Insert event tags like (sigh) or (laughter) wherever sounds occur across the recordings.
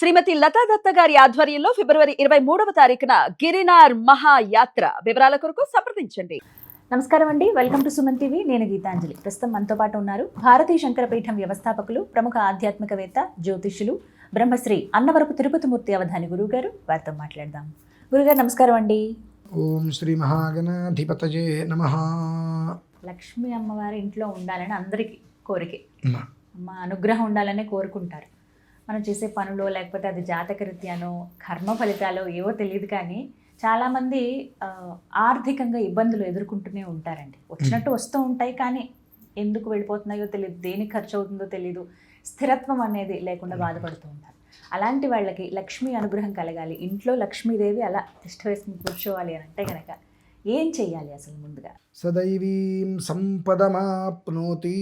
శ్రీమతి లతా దత్త గారి ఆధ్వర్యంలో ఫిబ్రవరి ఇరవై మూడవ తారీఖున గిరినార్ మహాయాత్ర వివరాల కొరకు సంప్రదించండి. నమస్కారం అండి. Welcome to Suman TV. నేను గీతాంజలి. ప్రస్తుతం మనతో పాటు ఉన్నారు భారతీయ శంకరపీఠం వ్యవస్థాపకులు ప్రముఖ ఆధ్యాత్మికవేత్త జ్యోతిష్యులు బ్రహ్మశ్రీ అన్నవరపు తిరుపతిమూర్తి అవధాని గురువు గారు వారితో మాట్లాడదాం. గురుగారు నమస్కారం అండి. ఓం శ్రీ మహాగణాధిపతయే నమ. లక్ష్మీ అమ్మవారి ఇంట్లో ఉండాలని అందరికీ కోరికే. అమ్మ అనుగ్రహం ఉండాలనే కోరుకుంటారు. మనం చేసే పనులో లేకపోతే అది జాతక రీత్యానో కర్మ ఫలితాలో ఏవో తెలియదు కానీ చాలామంది ఆర్థికంగా ఇబ్బందులు ఎదుర్కొంటూనే ఉంటారండి. వచ్చినట్టు వస్తూ ఉంటాయి కానీ ఎందుకు వెళ్ళిపోతున్నాయో తెలియదు దేనికి ఖర్చు అవుతుందో తెలియదు స్థిరత్వం అనేది లేకుండా బాధపడుతూ ఉంటారు. అలాంటి వాళ్ళకి లక్ష్మీ అనుగ్రహం కలగాలి. ఇంట్లో లక్ష్మీదేవి అలా తిష్ట వేసుకుని కూర్చోవాలి అని అంటే కనుక ఏం చెయ్యాలి అసలు ముందుగా? సదైవీం సంపదమాప్నోతి.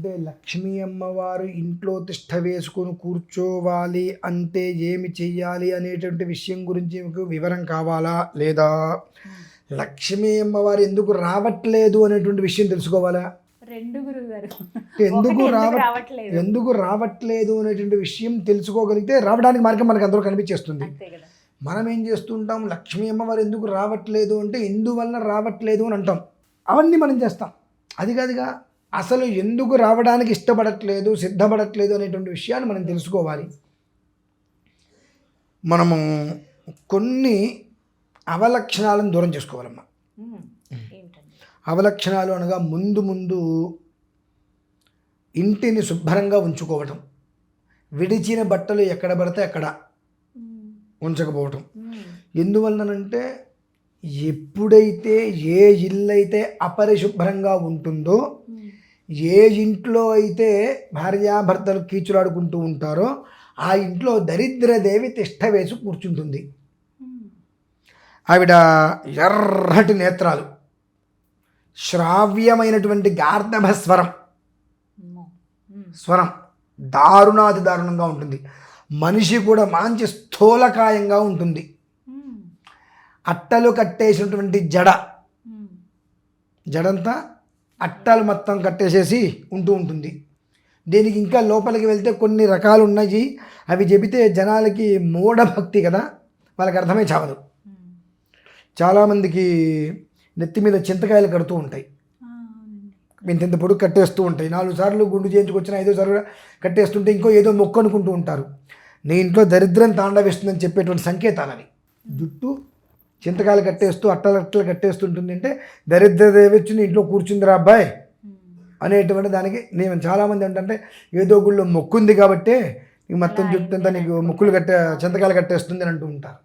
అంటే లక్ష్మీ అమ్మవారు ఇంట్లో తిష్ట వేసుకొని కూర్చోవాలి. అంటే ఏమి చెయ్యాలి అనేటువంటి విషయం గురించి మీకు వివరం కావాలా లేదా? లక్ష్మీ అమ్మవారు ఎందుకు రావట్లేదు అనేటువంటి విషయం తెలుసుకోవాలా? రెండు గురువు గారు ఎందుకు రావ రావట్లేదు? ఎందుకు రావట్లేదు అనేటువంటి విషయం తెలుసుకోగలిగితే రావడానికి మార్గం మనకు అందరూ కనిపించేస్తుంది. మనం ఏం చేస్తుంటాం? లక్ష్మీ అమ్మవారు ఎందుకు రావట్లేదు అంటే ఎందువల్ల రావట్లేదు అని అంటాం. అవన్నీ మనం చేస్తాం. అది కాదుగా. అసలు ఎందుకు రావడానికి ఇష్టపడట్లేదు సిద్ధపడట్లేదు అనేటువంటి విషయాన్ని మనం తెలుసుకోవాలి. మనము కొన్ని అవలక్షణాలను దూరం చేసుకోవాలమ్మా. అవలక్షణాలు అనగా ముందు ముందు ఇంటిని శుభ్రంగా ఉంచుకోవటం విడిచిన బట్టలు ఎక్కడ పడితే అక్కడ ఉంచకపోవటం. ఎందువలనంటే ఎప్పుడైతే ఏ ఇల్లు అయితే అపరిశుభ్రంగా ఉంటుందో ఏ ఇంట్లో అయితే భార్యాభర్తలు కీచులాడుకుంటూ ఉంటారో ఆ ఇంట్లో దరిద్రదేవి తిష్ట వేసి కూర్చుంటుంది. ఆవిడ ఎర్రటి నేత్రాలు శ్రావ్యమైనటువంటి గార్ధభ స్వరం. స్వరం దారుణాతి దారుణంగా ఉంటుంది. మనిషి కూడా మంచి స్థూలకాయంగా ఉంటుంది. అట్టలు కట్టేసినటువంటి జడ. జడంతా అట్టలు మొత్తం కట్టేసేసి ఉంటూ ఉంటుంది. దీనికి ఇంకా లోపలికి వెళ్తే కొన్ని రకాలు ఉన్నాయి. అవి చెబితే జనాలకి మూఢభక్తి కదా. వాళ్ళకి అర్థమై చావదు. చాలామందికి నెత్తి మీద చింతకాయలు కడుతూ ఉంటాయి. ఇంత ఇంత పొడుగు కట్టేస్తూ ఉంటాయి. నాలుగు సార్లు గుండు చేయించుకొచ్చిన ఐదో సార్లు కూడా కట్టేస్తుంటే ఇంకో ఏదో మొక్కు అనుకుంటూ ఉంటారు. నీ ఇంట్లో దరిద్రం తాండవిస్తుందని చెప్పేటువంటి సంకేతాలు అవి. జుట్టు చింతకాయలు కట్టేస్తూ అట్టలు అట్టలు కట్టేస్తుంటుంది అంటే దరిద్రదేవి వచ్చి నీ ఇంట్లో కూర్చుందిరా అబ్బాయి ఉమ్, అనేటువంటి దానికి నేను చాలామంది ఏంటంటే ఏదో గుళ్ళో మొక్కుంది కాబట్టే నీకు మొత్తం అంతా నీకు మొక్కులు కట్టే చింతకాయలు కట్టేస్తుంది అని అంటూ ఉంటారు.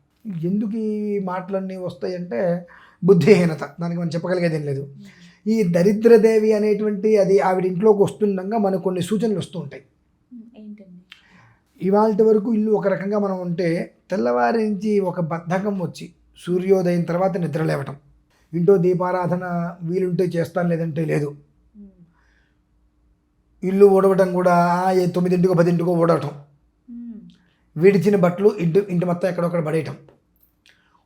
ఎందుకు ఈ మాటలన్నీ వస్తాయంటే బుద్ధిహీనత. దానికి మనం చెప్పగలిగేది ఏం లేదు. ఈ దరిద్రదేవి అనేటువంటి అది ఆవిడ ఇంట్లోకి వస్తుండగా మనకు కొన్ని సూచనలు వస్తూ ఉంటాయి. ఏంటండి? ఇవాళ వరకు ఇల్లు ఒక రకంగా మనం ఉంటే తెల్లవారి నుంచి ఒక బద్ధకం వచ్చి సూర్యోదయం తర్వాత నిద్ర లేవటం. ఇంట్లో దీపారాధన వీలుంటే చేస్తాను లేదంటే లేదు. ఇల్లు ఊడవటం కూడా తొమ్మిదింటికో పదింటికో ఊడవటం. విడిచిన బట్టలు ఇంటి ఇంటి మొత్తం ఎక్కడొక్కడ పడేయటం.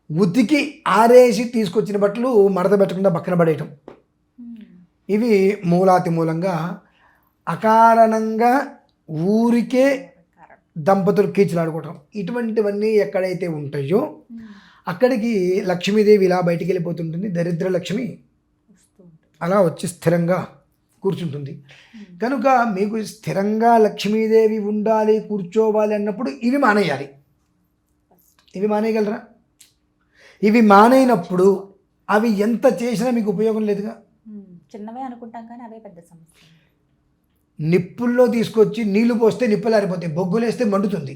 ఉతికి ఆరేసి తీసుకొచ్చిన బట్టలు మడత పెట్టకుండా పక్కన పడేయటం. ఇవి మూలాతి మూలంగా అకారణంగా ఊరికే. దంపతులు కీచులాడుకోవటం. ఇటువంటివన్నీ ఎక్కడైతే ఉంటాయో అక్కడికి లక్ష్మీదేవి ఇలా బయటికి వెళ్ళిపోతుంటుంది. దరిద్ర లక్ష్మి అలా వచ్చి స్థిరంగా కూర్చుంటుంది. కనుక మీకు స్థిరంగా లక్ష్మీదేవి ఉండాలి కూర్చోవాలి అన్నప్పుడు ఇవి మానేయాలి. ఇవి మానేయగలరా? ఇవి మానేయనప్పుడు అవి ఎంత చేసినా మీకు ఉపయోగం లేదుగా? చిన్నవే అనుకుంటాం కానీ అవే పెద్ద సమస్య. నిప్పుల్లో తీసుకొచ్చి నీళ్ళు పోస్తే నిప్పులు ఆరిపోతాయి బొగ్గులేస్తే మండుతుంది.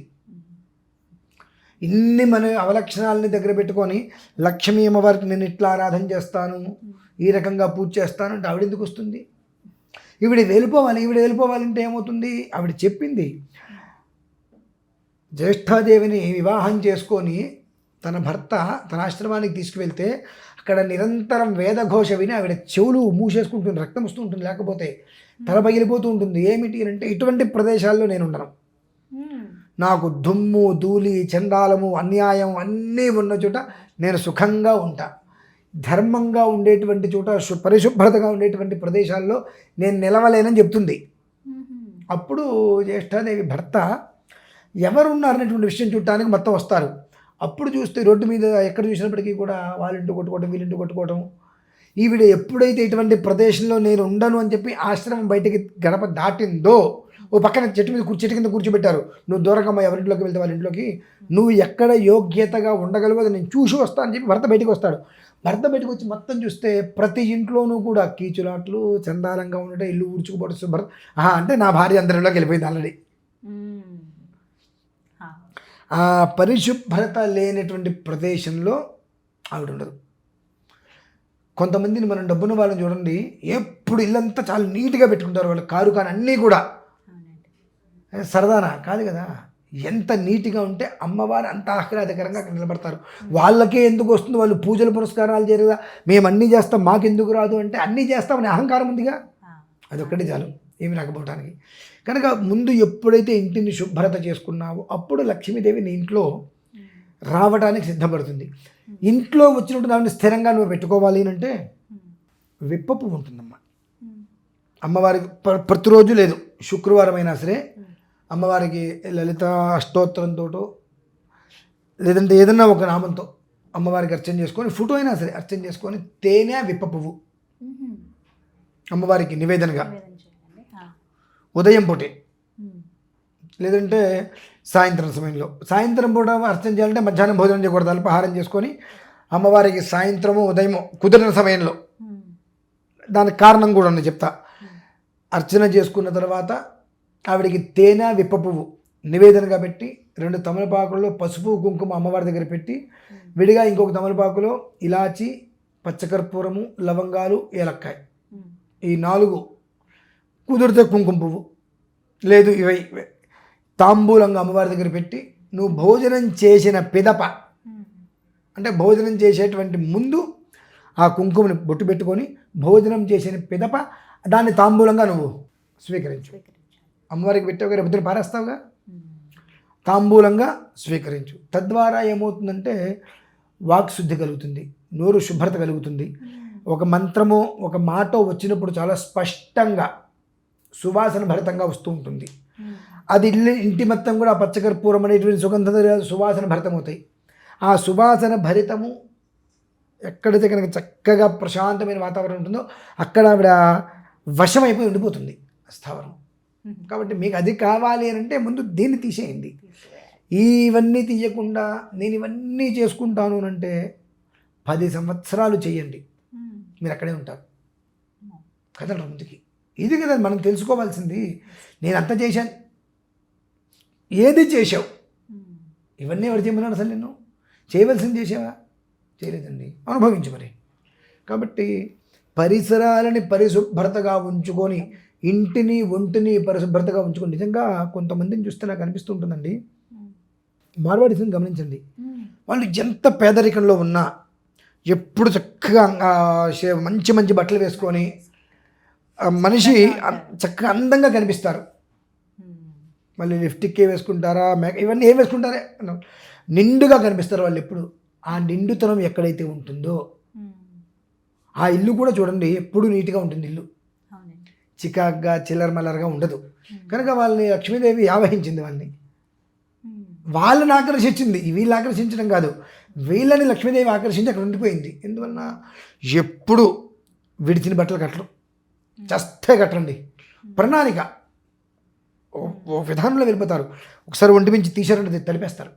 ఇన్ని మన అవలక్షణాలని దగ్గర పెట్టుకొని లక్ష్మీ అమ్మవారికి నేను ఇట్లా ఆరాధన చేస్తాను ఈ రకంగా పూజ చేస్తాను అంటే ఆవిడ ఎందుకు వస్తుంది? ఈవిడ వెళ్ళిపోవాలి ఈవిడ వెళ్ళిపోవాలంటే ఏమవుతుంది? ఆవిడ చెప్పింది జ్యేష్ఠాదేవిని వివాహం చేసుకొని తన భర్త తన ఆశ్రమానికి తీసుకువెళ్తే అక్కడ నిరంతరం వేదఘోష విని ఆవిడ చెవులు మూసేసుకుంటుంది రక్తం వస్తూ ఉంటుంది లేకపోతే తల పగిలిపోతూ ఉంటుంది. ఏమిటి అని అంటే ఇటువంటి ప్రదేశాల్లో నేను ఉండను. నాకు దుమ్ము ధూళి చండాలము అన్యాయం అన్నీ ఉన్న చోట నేను సుఖంగా ఉంటా. ధర్మంగా ఉండేటువంటి చోట పరిశుభ్రతగా ఉండేటువంటి ప్రదేశాల్లో నేను నిలవలేనని చెప్తుంది. అప్పుడు జ్యేష్ఠాదేవి భర్త ఎవరు ఉన్నారనేటువంటి విషయం చూడటానికి మొత్తం వస్తారు. అప్పుడు చూస్తే రోడ్డు మీద ఎక్కడ చూసినప్పటికీ కూడా వాళ్ళింటి కొట్టుకోవడం వీళ్ళింటి కొట్టుకోవడం ఈవిడ ఎప్పుడైతే ఇటువంటి ప్రదేశంలో నేను ఉండను అని చెప్పి ఆశ్రమం బయటికి గడప దాటిందో ఓ పక్కన చెట్టు మీద చెట్టు కింద కూర్చోబెట్టారు. నువ్వు దూరంగా ఎవరింట్లోకి వెళ్తే వాళ్ళ ఇంట్లోకి? నువ్వు ఎక్కడ యోగ్యతగా ఉండగలవో అది నేను చూసి వస్తా అని చెప్పి భర్త బయటికి వస్తాడు. భర్త బయటకు వచ్చి మొత్తం చూస్తే ప్రతి ఇంట్లోనూ కూడా కీచులాట్లు చందాలంగా ఉండటం ఇల్లు ఊడ్చుకుపోవడం శుభ్రత ఆహా, అంటే నా భార్య అందరిలోకి వెళ్ళిపోయింది ఆల్రెడీ. ఆ. పరిశుభ్రత లేనటువంటి ప్రదేశంలో ఆవిడ ఉండదు. కొంతమందిని మనం డబ్బున్న వాళ్ళని చూడండి ఎప్పుడు ఇల్లంతా చాలా నీట్గా పెట్టుకుంటారు వాళ్ళు. కారు కానీ అన్నీ కూడా. సరదానా? కాదు కదా. ఎంత నీట్గా ఉంటే అమ్మవారు అంత ఆహ్లాదకరంగా అక్కడ నిలబడతారు. వాళ్ళకే ఎందుకు వస్తుంది? వాళ్ళు పూజలు పురస్కారాలు చేయరుగా. మేము అన్నీ చేస్తాం మాకెందుకు రాదు అంటే అన్నీ చేస్తామని అహంకారం ఉందిగా. అదొక్కటి చాలు. ఏమి రాకపోవడానికి కనుక ముందు ఎప్పుడైతే ఇంటిని శుభ్రత చేసుకున్నావో అప్పుడు లక్ష్మీదేవి నీ ఇంట్లో. రావడానికి సిద్ధపడుతుంది. ఇంట్లో వచ్చినట్టు దాన్ని స్థిరంగా నువ్వు పెట్టుకోవాలి అని అంటే మ్మ్. విప్ప పువ్వు ఉంటుందమ్మా. మ్మ్. అమ్మవారికి ప్ర- ప్రతిరోజు లేదు. శుక్రవారం అయినా సరే. అమ్మవారికి లలిత అష్టోత్తరంతో లేదంటే ఏదన్నా ఒక నామంతో అమ్మవారికి అర్చన చేసుకొని ఫోటో అయినా సరే అర్చన చేసుకొని తేనె విప్ప పువ్వు మ్మ్. అమ్మవారికి నివేదనగా. ఉదయం పూటే. లేదంటే సాయంత్రం సమయంలో సాయంత్రం పూట అర్చన చేయాలంటే మధ్యాహ్నం భోజనం చేయకూడదు అల్పాహారం చేసుకొని అమ్మవారికి సాయంత్రము ఉదయం కుదిరిన సమయంలో. దానికి కారణం కూడా ఉంది చెప్తా అర్చన చేసుకున్న తర్వాత ఆవిడికి తేనె విప్ప పువ్వు నివేదనగా పెట్టి రెండు తమలపాకుల్లో పసుపు కుంకుమ అమ్మవారి దగ్గర పెట్టి విడిగా ఇంకొక తమలపాకులో ఇలాచి పచ్చకర్పూరము లవంగాలు ఏలక్కాయ. ఈ నాలుగు కుదిరితే కుంకుమ పువ్వు లేదు ఇవి. తాంబూలంగా అమ్మవారి దగ్గర పెట్టి నువ్వు భోజనం చేసిన పిదప. అంటే భోజనం చేసేటువంటి ముందు ఆ కుంకుమని బొట్టు పెట్టుకొని భోజనం చేసిన పిదప దాన్ని తాంబూలంగా నువ్వు స్వీకరించు అమ్మవారికి పెట్టావు రేపు ఇద్దరు పారేస్తావుగా? తాంబూలంగా స్వీకరించు. తద్వారా ఏమవుతుందంటే వాక్శుద్ధి కలుగుతుంది నోరు శుభ్రత కలుగుతుంది. ఒక మంత్రము ఒక మాట వచ్చినప్పుడు చాలా స్పష్టంగా సువాసన భరితంగా వస్తూ ఉంటుంది. అది ఇల్లు ఇంటి మొత్తం కూడా పచ్చకర్పూరం అనేటువంటి సుగంధ సువాసన భరితమవుతాయి. ఆ సువాసన భరితము ఎక్కడైతే కనుక చక్కగా ప్రశాంతమైన వాతావరణం ఉంటుందో అక్కడ ఆవిడ వశమైపోయి ఉండిపోతుంది ఆ స్థావరం. కాబట్టి మీకు అది కావాలి అని అంటే ముందు దీన్ని తీసేయండి. ఇవన్నీ తీయకుండా నేను ఇవన్నీ చేసుకుంటాను అని అంటే పది సంవత్సరాలు చేయండి. మీరు అక్కడే ఉంటారు. కదలరు ముందుకి. ఇది కదా మనం తెలుసుకోవాల్సింది. నేను అంత చేశాను. ఏది మ్మ్. ఇవన్నీ ఎవరు చేయమన్నాడు అసలు నిన్ను? చేయవలసింది చేసావా చేయలేదండి. అనుభవించు మరి. కాబట్టి పరిసరాలని పరిశుభ్రతగా ఉంచుకొని ఇంటిని ఒంటిని పరిశుభ్రతగా ఉంచుకొని నిజంగా కొంతమందిని చూస్తే నాకు అనిపిస్తుంటుందండి. మార్వాడీస్ని గమనించండి. వాళ్ళు ఎంత పేదరికంలో ఉన్నా ఎప్పుడు చక్కగా మంచి మంచి బట్టలు వేసుకొని మనిషి చక్కగా అందంగా కనిపిస్తారు. మళ్ళీ లిప్స్టిక్కే వేసుకుంటారా మేక ఇవన్నీ ఏం వేసుకుంటారే నిండుగా కనిపిస్తారు వాళ్ళు ఎప్పుడు ఆ నిండుతనం ఎక్కడైతే ఉంటుందో. ఆ ఇల్లు కూడా చూడండి ఎప్పుడు నీట్గా ఉంటుంది ఇల్లు. చికాగ్గా చిల్లర మల్లరగా ఉండదు. కనుక వాళ్ళని లక్ష్మీదేవి ఆవహించింది వాళ్ళని. వాళ్ళని ఆకర్షించింది. వీళ్ళు ఆకర్షించడం కాదు. వీళ్ళని లక్ష్మీదేవి ఆకర్షించి అక్కడ ఉండిపోయింది. ఎందువలన? ఎప్పుడు విడిచిన బట్టలు కట్టరు. చస్తే కట్టండి ప్రణాళిక. ఓ- విధానంలో వెళ్ళిపోతారు. ఒకసారి ఒంటి మించి తీసారంటే తలిపేస్తారు.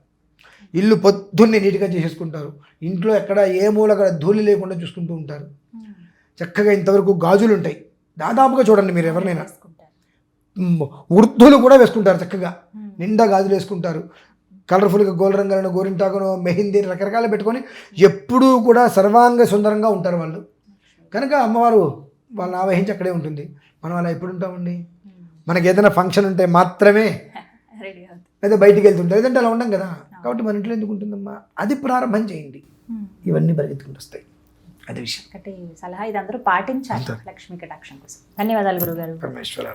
ఇల్లు పొద్దున్నే నీట్గా చేసేసుకుంటారు. ఇంట్లో ఎక్కడ ఏ మూల కూడా ధూళి లేకుండా చూసుకుంటూ ఉంటారు. చక్కగా ఇంతవరకు గాజులు ఉంటాయి. దాదాపుగా చూడండి మీరు ఎవరినైనా. వృద్ధులు కూడా వేసుకుంటారు చక్కగా. నిండా గాజులు వేసుకుంటారు. కలర్ఫుల్గా గోల్డ్ రంగులను గోరింటాకును మెహిందీ రకరకాలు పెట్టుకొని ఎప్పుడూ కూడా సర్వాంగ సుందరంగా ఉంటారు వాళ్ళు. కనుక అమ్మవారు వాళ్ళని ఆవహించి అక్కడే ఉంటుంది. మనం అలా ఎప్పుడు ఉంటామండి. మనకి ఏదైనా ఫంక్షన్ ఉంటే మాత్రమే (laughs) లేదా బయటికి వెళ్తుంటాం లేదంటే అలా ఉండం కదా? కాబట్టి మన ఇంట్లో ఎందుకు ఉంటుందమ్మా? అది ప్రారంభం చేయండి. ఇవన్నీ పరిగెత్తుకుంటూ వస్తాయి. అది విషయం. ఒకటి సలహా ఇది అందరూ పాటించాలి లక్ష్మీ కటాక్షం కోసం. ధన్యవాదాలు గురుగారు పరమేశ్వర.